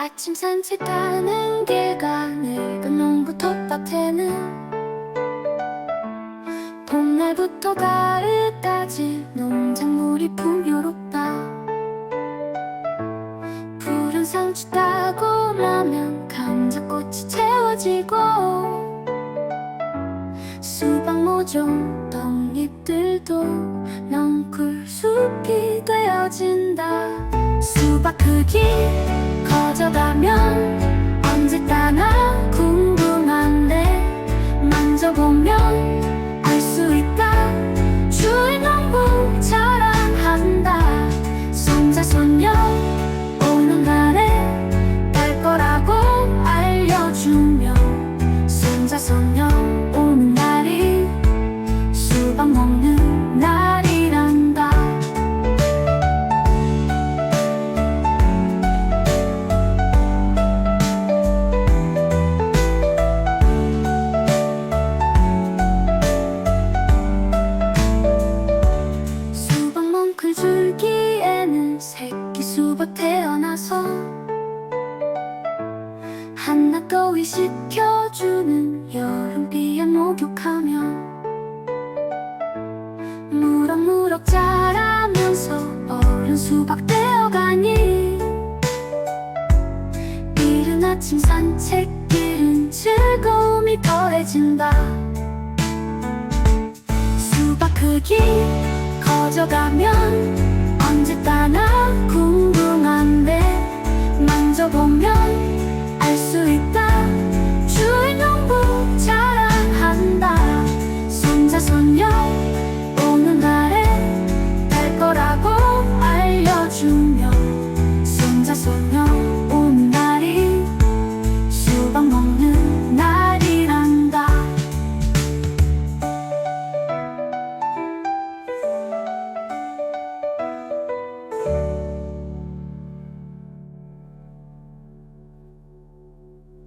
아침 산책하는 길가 늙은 농부 텃밭에는 봄날부터 가을까지 농작물이 풍요롭다. 푸른 상추 따고 나면 감자꽃이 채워지고 수박 모종 떡잎들도 넝쿨 숲이 되어진다. 수박 크기 한낮거위 식혀주는 여름비에 목욕하며 무럭무럭 자라면서 어른 수박 되어가니 이른 아침 산책길은 즐거움이 더해진다. 수박 크기 커져가면